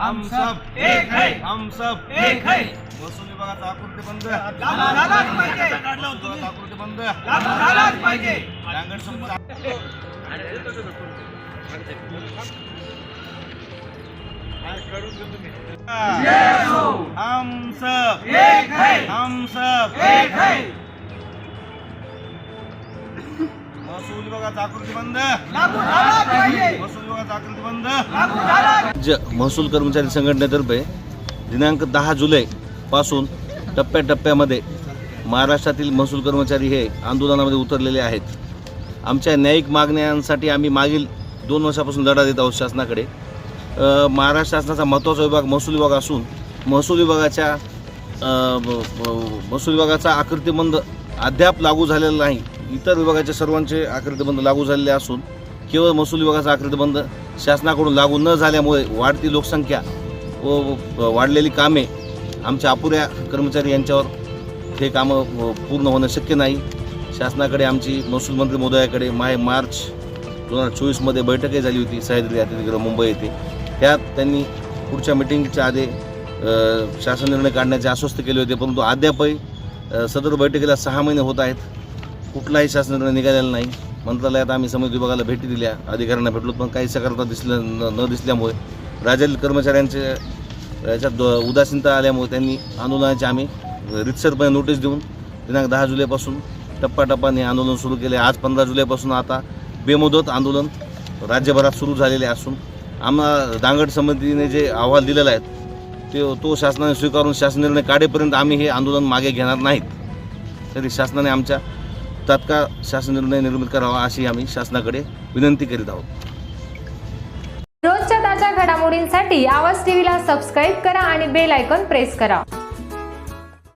हम सब एक है। हम सब एक है। महसूल विभागाचा आकृती बंद लागू झालाच पाहिजे आकृती बंद लागू झालाच पाहिजे. रांगण हम सब एक है. हम सब एक है. महसूल विभागाचा आकृती बंद. महसूल ज कर्मचारी संघटनेतर्फे दिनांक दहा जुलै पासून टप्प्याटप्प्यामध्ये महाराष्ट्रातील महसूल कर्मचारी हे आंदोलनामध्ये उतरलेले आहेत. आमच्या न्यायिक मागण्यांसाठी आम्ही मागील दोन वर्षापासून लढा देत आहोत शासनाकडे. महाराष्ट्र शासनाचा महत्त्वाचा विभाग महसूल विभाग असून महसूल विभागाच्या महसूल विभागाचा आकृतीबंध अद्याप लागू झालेला नाही. इतर विभागाच्या सर्वांचे आकृतीबंध लागू झालेले असून केवळ महसूल विभागाचा आकृतीबंध शासनाकडून लागू न झाल्यामुळे वाढती लोकसंख्या व वाढलेली कामे आमच्या अपुऱ्या कर्मचारी यांच्यावर हे कामं पूर्ण होणं शक्य नाही. शासनाकडे आमची महसूल मंत्री महोदयाकडे माय मार्च दोन हजार चोवीसमध्ये बैठकही झाली होती सह्याद्री अतिथीगृह मुंबई येथे. त्यात त्यांनी पुढच्या मिटिंगच्या आधी शासन निर्णय काढण्याचे आश्वस्त केले होते परंतु अद्यापही सदर बैठकीला सहा महिने होत आहेत. कुठलाही शासन निर्णय निघालेला नाही. मंत्रालयात आम्ही समिती विभागाला भेटी दिल्या अधिकाऱ्यांना भेटलो पण काही सकारात्मक दिसल्या न न दिसल्यामुळे राज्यातील कर्मचाऱ्यांचे याच्यात द- उदासीनता आल्यामुळे त्यांनी आंदोलनाची आम्ही रितसरपणे नोटीस देऊन दिनांक दहा जुलैपासून टप्पाटप्पाने आंदोलन सुरू केले. आज पंधरा जुलैपासून आता बेमुदत आंदोलन राज्यभरात सुरू झालेले असून आम्हाला दांगड समितीने जे अहवाल दिलेला आहे ते तो शासनाने स्वीकारून शासन निर्णय काढेपर्यंत आम्ही हे आंदोलन मागे घेणार नाहीत. तरी शासनाने आमच्या तात्काळ शासन निर्णय निर्मित करावा अशी आम्ही शासनाकडे विनंती करीत आहोत. रोजच्या ताज्या घडामोडींसाठी आवाज टीव्हीला सबस्क्राईब करा आणि बेल आयकॉन प्रेस करा.